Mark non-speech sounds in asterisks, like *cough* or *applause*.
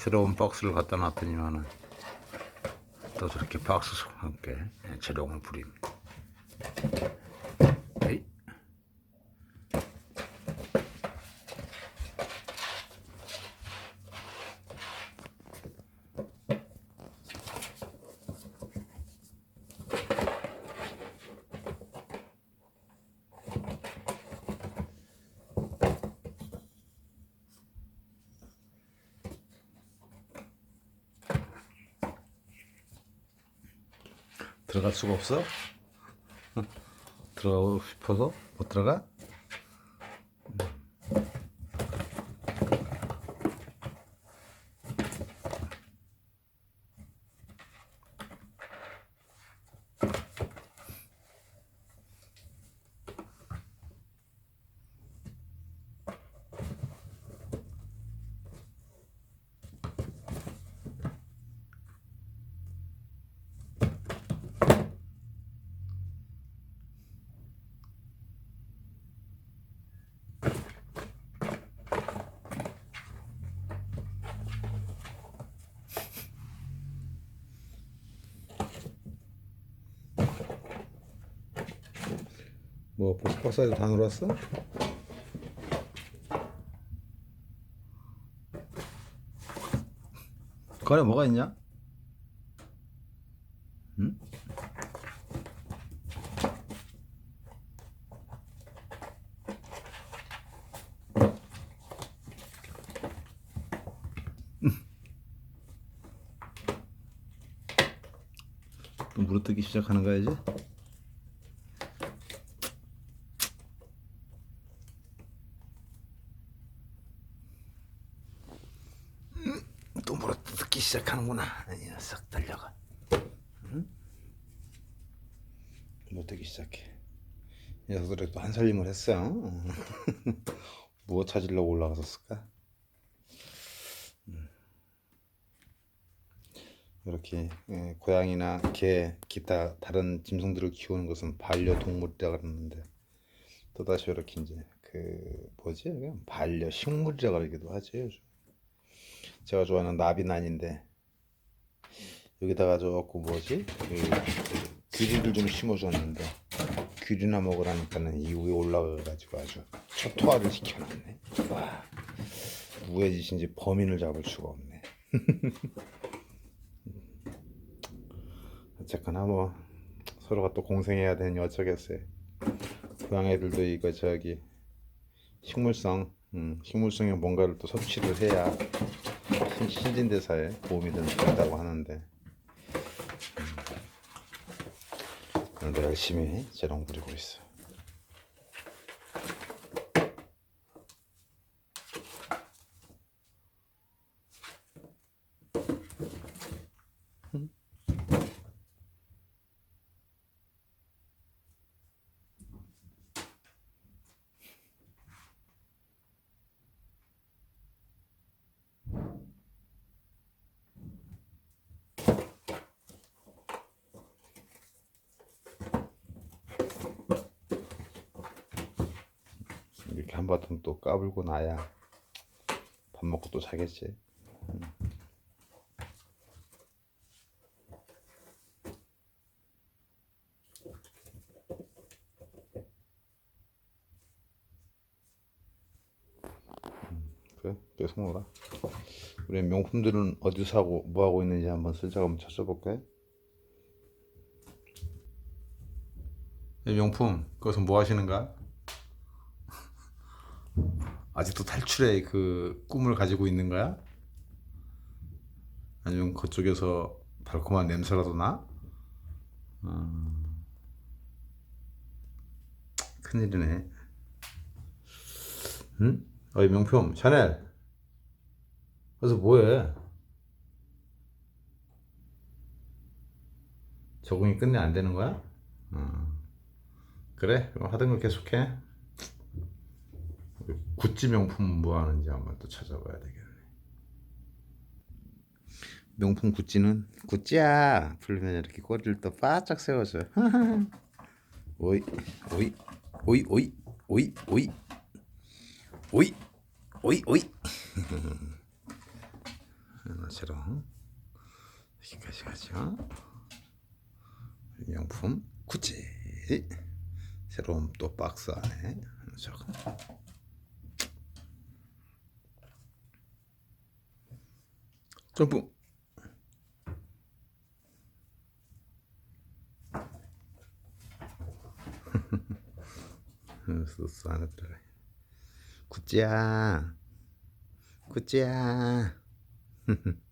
새로운 박스를 갖다 놨더니만은 또 저렇게 박스와 함께 재롱을 부립니다. 들어갈 수가 없어? *laughs* 들어가고 싶어서 못 들어가? 뭐 벌써 박스까지 다 놀았어? 거래 뭐가 있냐? 응? 또 물어뜯기 시작하는 거야 이제? 또 물어뜯기 시작하는구나. 이 녀석 달려가. 응? 물어뜯기 시작해. 이 녀석들이 또 한살림을 했어. *laughs* 무엇 찾으려고 올라갔었을까? 음. 이렇게 예, 고양이나 개 기타 다른 짐승들을 키우는 것은 반려동물이라 그러는데 또다시 이렇게 이제 그 뭐지? 그냥 반려식물이라 그러기도 하죠 요즘 제가 좋아하는 나비난인데 여기다가 조금 뭐지? 그 귀리를 좀 심어줬는데 귀리나 먹으라니까는 이 위에 올라가가지고 아주 초토화를 시켜놨네. 와 짓인지 범인을 잡을 수가 없네. *laughs* 어쨌거나 뭐 서로가 또 공생해야 되니 어쩌겠어요. 고양이들도 이거 저기 식물성 음, 식물성의 뭔가를 또 섭취를 해야 신- 신진대사에 도움이 된다고 하는데 음, 오늘도 열심히 재롱 부리고 있어. 이렇게 한바탕 또 까불고 나야 밥 먹고 또 자겠지. 음. 음, 그래 계속 놀아. 우리 명품들은 어디 사고 뭐 하고 있는지 한번 슬쩍 한번 찾아볼까요? 명품 그것은 뭐 하시는가? 아직도 탈출의 그 꿈을 가지고 있는 거야? 아니면 그쪽에서 달콤한 냄새라도 나? 음, 큰일이네. 응? 어이 명품 샤넬. 그래서 뭐해? 적응이 끝내 안 되는 거야? 어. 그래? 그럼 하던 거 계속해. 구찌 명품 뭐 하는지 한번 또 찾아봐야 되겠네. 명품 구찌는? 구찌야. 부르면 이렇게 꼬리를 또 바짝 세워줘. *laughs* 오이 오이 오이 오이 오이 오이. 오이 오이 오이. *laughs* 하나처럼. 여기까지 가죠. 명품 구찌. 새로운 또 박스 안에. 저거 점프. *laughs* 소스 안에 들어가. 구찌야. 구찌야 *laughs*